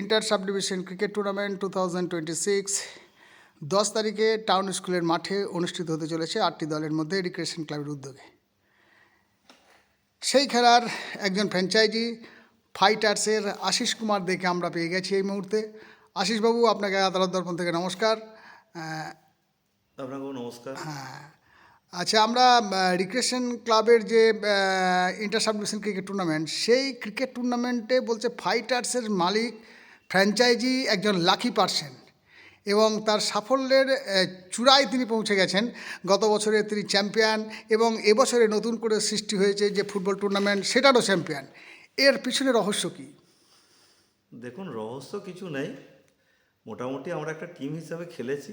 Inter sub division cricket tournament two thousand twenty six দশ তারিখে town স্কুলের মাঠে অনুষ্ঠিত হতে চলেছে আটটি দলের মধ্যে রিক্রিয়েশন ক্লাবের উদ্যোগে। সেই খেলার একজন ফ্র্যাঞ্চাইজি ফাইটার্সের আশিস কুমার দেখে আমরা পেয়ে গেছি এই মুহূর্তে। আশিসবাবু আপনাকে আদালত দর্পণ থেকে নমস্কার। আপনাকেও নমস্কার। আচ্ছা আমরা রিক্রিয়েশন ক্লাবের যে inter sub division cricket tournament সেই ক্রিকেট টুর্নামেন্টে বলছে ফাইটার্সের মালিক ফ্র্যাঞ্চাইজি একজন লাখি পার্সন এবং তার সাফল্যের চূড়ায় তিনি পৌঁছে গেছেন। গত বছরে তিনি চ্যাম্পিয়ন এবং এবছরে নতুন করে সৃষ্টি হয়েছে যে ফুটবল টুর্নামেন্ট, সেটারও চ্যাম্পিয়ন। এর পিছনে রহস্য কী? দেখুন, রহস্য কিছু নেই। মোটামুটি আমরা একটা টিম হিসাবে খেলেছি।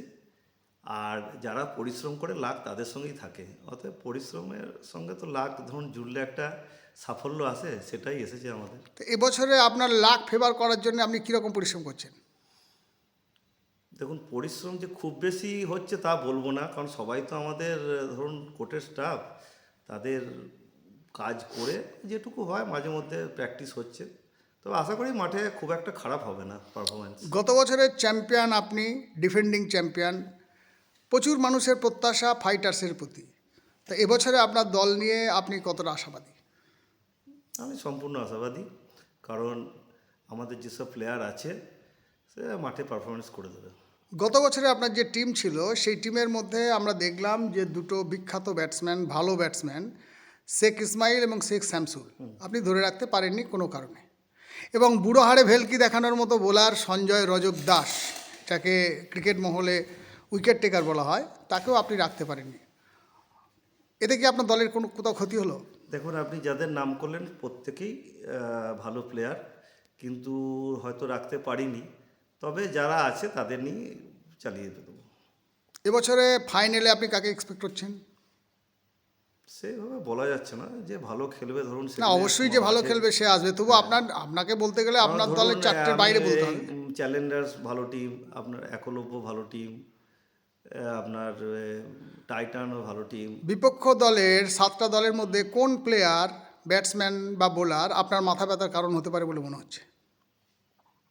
আর যারা পরিশ্রম করে লাখ তাদের সঙ্গেই থাকে। অতএব পরিশ্রমের সঙ্গে তো লাখ ধরুন জুড়লে একটা সাফল্য আসে সেটাই এসেছে আমাদের। তো এবছরে আপনার লাখ ফেভার করার জন্য আপনি কীরকম পরিশ্রম করছেন? দেখুন পরিশ্রম যে খুব বেশি হচ্ছে তা বলব না কারণ সবাই তো আমাদের ধরুন কোর্টের স্টাফ তাদের কাজ করে যেটুকু হয় মাঝে মধ্যে প্র্যাকটিস হচ্ছে। তবে আশা করি মাঠে খুব একটা খারাপ হবে না পারফরমেন্স গত বছরের চ্যাম্পিয়ন আপনি ডিফেন্ডিং চ্যাম্পিয়ন প্রচুর মানুষের প্রত্যাশা ফাইটার্সের প্রতি। তো এবছরে আপনার দল নিয়ে আপনি কতটা আশাবাদী? আমি সম্পূর্ণ আশাবাদী কারণ আমাদের যেসব প্লেয়ার আছে সে মাঠে পারফরমেন্স করে দেবে। গত বছরে আপনার যে টিম ছিল সেই টিমের মধ্যে আমরা দেখলাম যে দুটো বিখ্যাত ব্যাটসম্যান ভালো ব্যাটসম্যান শেখ ইসমাইল এবং শেখ শ্যামসুল আপনি ধরে রাখতে পারেননি কোনো কারণে। এবং বুড়ো হাড়ে ভেলকি দেখানোর মতো বোলার সঞ্জয় রজক দাস যাকে ক্রিকেট মহলে উইকেট টেকার বলা হয় তাকেও আপনি রাখতে পারেননি। এতে কি আপনার দলের কোনো কোথাও ক্ষতি হলো? দেখুন আপনি যাদের নাম করলেন প্রত্যেকেই ভালো প্লেয়ার কিন্তু হয়তো রাখতে পারিনি। তবে যারা আছে তাদের নিয়ে চালিয়ে দেবো। এবছরে ফাইনালে আপনি কাকে এক্সপেক্ট করছেন? সেভাবে বলা যাচ্ছে না যে ভালো খেলবে ধরুন না অবশ্যই যে ভালো খেলবে সে আসবে। তবু আপনার আপনাকে বলতে গেলে আপনার দলের চারটের বাইরে বলতে হবে। চ্যালেঞ্জার্স ভালো টিম আপনার একলব্য ভালো টিম আপনার টাইটানও ভালো টিম বিপক্ষ দলের সাতটা দলের মধ্যে কোন প্লেয়ার ব্যাটসম্যান বা বোলার আপনার মাথা ব্যথার কারণ হতে পারে বলে মনে হচ্ছে?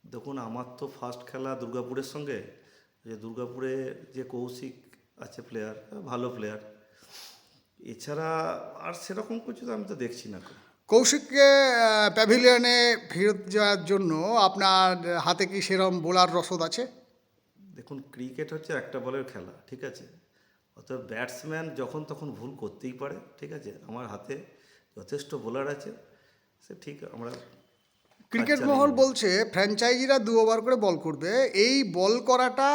দেখুন আমার তো ফার্স্ট খেলা দুর্গাপুরের সঙ্গে। যে দুর্গাপুরে যে কৌশিক আছে প্লেয়ার ভালো প্লেয়ার এছাড়া আর সেরকম কিছু তো আমি তো দেখছি না। কৌশিককে প্যাভিলিয়নে ফেরত যাওয়ার জন্য আপনার হাতে কি সেরম বোলার রসদ আছে? দেখুন ক্রিকেট হচ্ছে একটা বলের খেলা ঠিক আছে? অতএব ব্যাটসম্যান যখন তখন ভুল করতেই পারে ঠিক আছে? আমার হাতে যথেষ্ট বোলার আছে সে ঠিক আমরা ক্রিকেট মহল বলছে ফ্র্যাঞ্চাইজিরা দু ওভার করে বল করবে। এই বল করাটা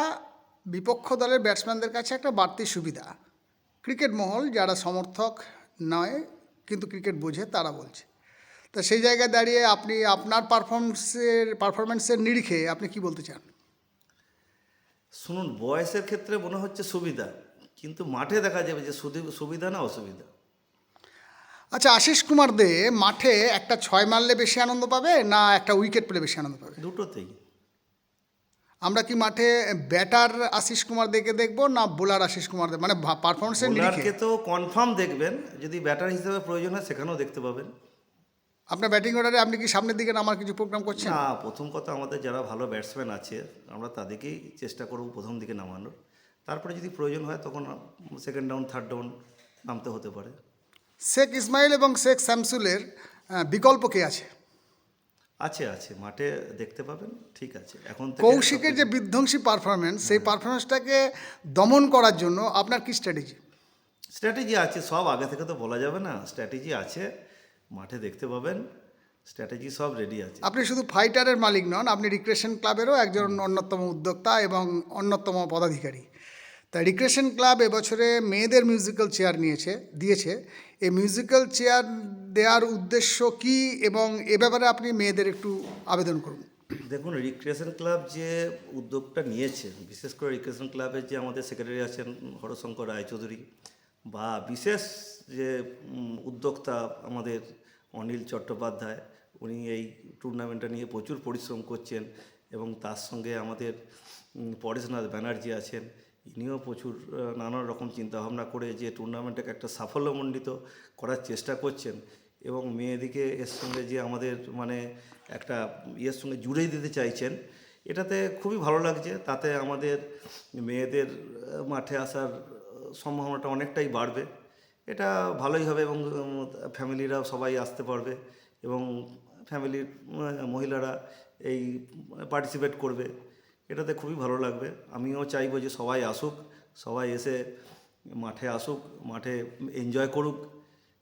বিপক্ষ দলের ব্যাটসম্যানদের কাছে একটা বাড়তি সুবিধা। ক্রিকেট মহল যারা সমর্থক নয় কিন্তু ক্রিকেট বোঝে তারা বলছে। তা সেই জায়গায় দাঁড়িয়ে আপনি আপনার পারফরমেন্সের পারফরমেন্সের নিরিখে আপনি কি বলতে চান? শুনুন বয়সের ক্ষেত্রে মনে হচ্ছে সুবিধা কিন্তু মাঠে দেখা যাবে যে সুবিধা না অসুবিধা? আচ্ছা আশিস কুমার দে মাঠে একটা ছয় মারলে বেশি আনন্দ পাবে না একটা উইকেট পেলে বেশি আনন্দ পাবে? দুটোতেই। আমরা কি মাঠে ব্যাটার আশিস কুমার দেখে দেখব না বোলার আশিস কুমার দে? মানে পারফরমেন্সের নিরিখে? তো কনফার্ম দেখবেন যদি ব্যাটার হিসেবে প্রয়োজন হয় সেখানেও দেখতে পাবেন। আপনার ব্যাটিং অর্ডারে আপনি কি সামনের দিকে নামার কিছু প্রোগ্রাম করছেন? না প্রথম কথা আমাদের যারা ভালো ব্যাটসম্যান আছে আমরা তাদেরকেই চেষ্টা করব প্রথম দিকে নামানোর। তারপরে যদি প্রয়োজন হয় তখন সেকেন্ড ডাউন থার্ড ডাউন নামতে হতে পারে। শেখ ইসমাইল এবং শেখ শামসুলের আহ, বিকল্প কে আছে? আছে আছে মাঠে দেখতে পাবেন ঠিক আছে। এখন কৌশিকের যে বিধ্বংসী পারফরমেন্স সেই পারফরমেন্সটাকে দমন করার জন্য আপনার কি স্ট্র্যাটেজি স্ট্র্যাটেজি আছে সব আগে থেকে তো বলা যাবে না। স্ট্র্যাটেজি আছে মাঠে দেখতে পাবেন স্ট্র্যাটেজি সব রেডি আছে। আপনি শুধু ফাইটারের মালিক নন আপনি রিক্রেশন ক্লাবেরও একজন অন্যতম উদ্যোক্তা এবং অন্যতম পদাধিকারী। তা রিক্রেশন ক্লাব এবছরে মেয়েদের মিউজিক্যাল চেয়ার নিয়েছে দিয়েছে। এই মিউজিক্যাল চেয়ার দেওয়ার উদ্দেশ্য কি এবং এ ব্যাপারে আপনি মেয়েদের একটু আবেদন করুন। দেখুন রিক্রিয়েশন ক্লাব যে উদ্যোগটা নিয়েছে বিশেষ করে রিক্রিয়েশন ক্লাবের যে আমাদের সেক্রেটারি আছেন হরশঙ্কর রায়চৌধুরী বা বিশেষ যে উদ্যোক্তা আমাদের অনিল চট্টোপাধ্যায়, উনি এই টুর্নামেন্টটা নিয়ে প্রচুর পরিশ্রম করছেন এবং তার সঙ্গে আমাদের পরেশনাথ ব্যানার্জি আছেন, ইনিও প্রচুর নানান রকম চিন্তাভাবনা করে যে টুর্নামেন্টটাকে একটা সাফল্যমণ্ডিত করার চেষ্টা করছেন এবং মেয়েদিকে এর সঙ্গে যে আমাদের মানে একটা ইয়ের সঙ্গে জুড়েই দিতে চাইছেন, এটাতে খুবই ভালো লাগছে। তাতে আমাদের মেয়েদের মাঠে আসার সম্ভাবনাটা অনেকটাই বাড়বে। এটা ভালোই হবে এবং ফ্যামিলিরা সবাই আসতে পারবে এবং ফ্যামিলির মহিলারা এই পার্টিসিপেট করবে। এটাতে খুবই ভালো লাগবে। আমিও চাইব যে সবাই আসুক, সবাই এসে মাঠে আসুক, মাঠে এনজয় করুক,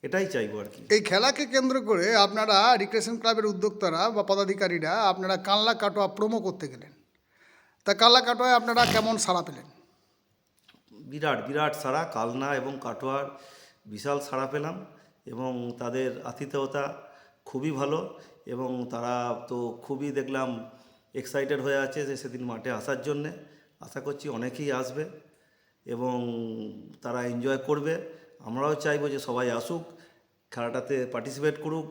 এটাই চাইব আর কি। এই খেলাকে কেন্দ্র করে আপনারা রিক্রেশন ক্লাবের উদ্যোক্তারা বা পদাধিকারীরা আপনারা কানলা কাটোয়া প্রোমো করতে গেলেন। তা কানলা কাটোয়ায় আপনারা কেমন সাড়া পেলেন? বিরাট বিরাট সারা, কালনা এবং কাটোয়ার বিশাল সাড়া পেলাম এবং তাদের আতিথেয়তা খুবই ভালো এবং তারা তো খুবই দেখলাম এক্সাইটেড হয়ে আছে যে সেদিন মাঠে আসার জন্যে। আশা করছি অনেকেই আসবে এবং তারা এনজয় করবে। আমরাও চাইব যে সবাই আসুক, খেলাটাতে পার্টিসিপেট করুক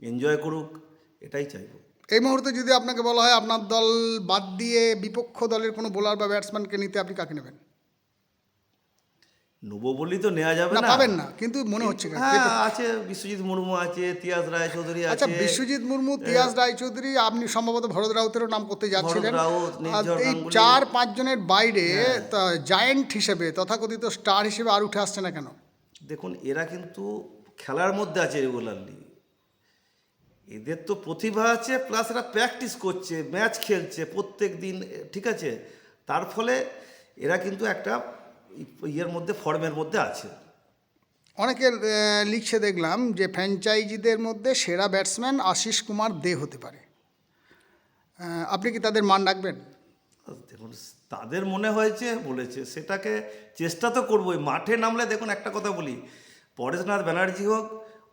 এনজয় করুক, এটাই চাইব। এই মুহূর্তে যদি আপনাকে বলা হয় আপনার দল বাদ দিয়ে বিপক্ষ দলের কোনো বোলার বা ব্যাটসম্যানকে নিতে আপনি কাকে নেবেন? নেব বলেই তো নেওয়া যাবে না পাবেন না কিন্তু মনে হচ্ছে? হ্যাঁ আছে বিশ্বজিৎ মুর্মু আছে তিয়াস রায় চৌধুরী আচ্ছা আছে বিশ্বজিৎ মুর্মু তিয়াস রায়চৌধুরী আপনি সম্ভবত ভরত রাউতেরও নাম করতে যাচ্ছিলেন এই। হ্যাঁ। চার পাঁচজনের বাইরে জায়েন্ট হিসেবে তথাকথিত স্টার হিসেবে আর উঠে আসছে না কেন দেখুন এরা কিন্তু খেলার মধ্যে আছে রেগুলারলি এদের তো প্রতিভা আছে প্লাস এরা প্র্যাকটিস করছে ম্যাচ খেলছে প্রত্যেক দিন ঠিক আছে তার ফলে এরা কিন্তু একটা ইয়ের মধ্যে ফর্মের মধ্যে আছে। অনেকে লিখছে দেখলাম যে ফ্র্যাঞ্চাইজিদের মধ্যে সেরা ব্যাটসম্যান আশিস কুমার দে হতে পারে। আপনি কি তাদের মান রাখবেন? দেখুন তাদের মনে হয়েছে বলেছে সেটাকে চেষ্টা তো করবোই। মাঠে নামলে দেখুন একটা কথা বলি পরেশনাথ ব্যানার্জি হোক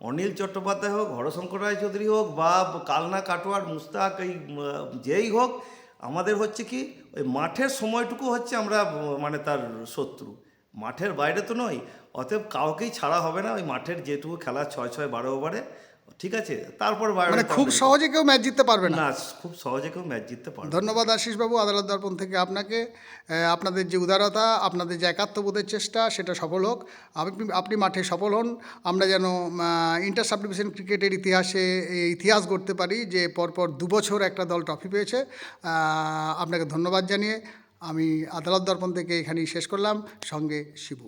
অনিল চট্টোপাধ্যায় হোক হরশঙ্কর রায়চৌধুরী হোক বা কালনা কাটোয়ার মুস্তাক এই যেই হোক আমাদের হচ্ছে কি, ওই মাঠের সময়টুকু হচ্ছে আমরা মানে তার শত্রু। মাঠের বাইরে তো নয় অতএব কাউকেই ছাড়া হবে না। ওই মাঠের যেটুকু খেলা ছয় ছয় বারো ওভারে ঠিক আছে? তারপর মানে খুব সহজে কেউ ম্যাচ জিততে পারবে না? খুব সহজে কেউ ম্যাচ জিততে পারবে। ধন্যবাদ আশিসবাবু আদালত দর্পণ থেকে আপনাকে। আপনাদের যে উদারতা আপনাদের যে একাত্মবোধের চেষ্টা সেটা সফল হোক। আপনি আপনি মাঠে সফল হন। আমরা যেন ইন্টার সাবডিভিশন ক্রিকেটের ইতিহাসে ইতিহাস গড়তে পারি যে পরপর দু বছর একটা দল ট্রফি পেয়েছে। আপনাকে ধন্যবাদ জানিয়ে আমি আদালত দর্পণ থেকে এখানেই শেষ করলাম। সঙ্গে শিবু।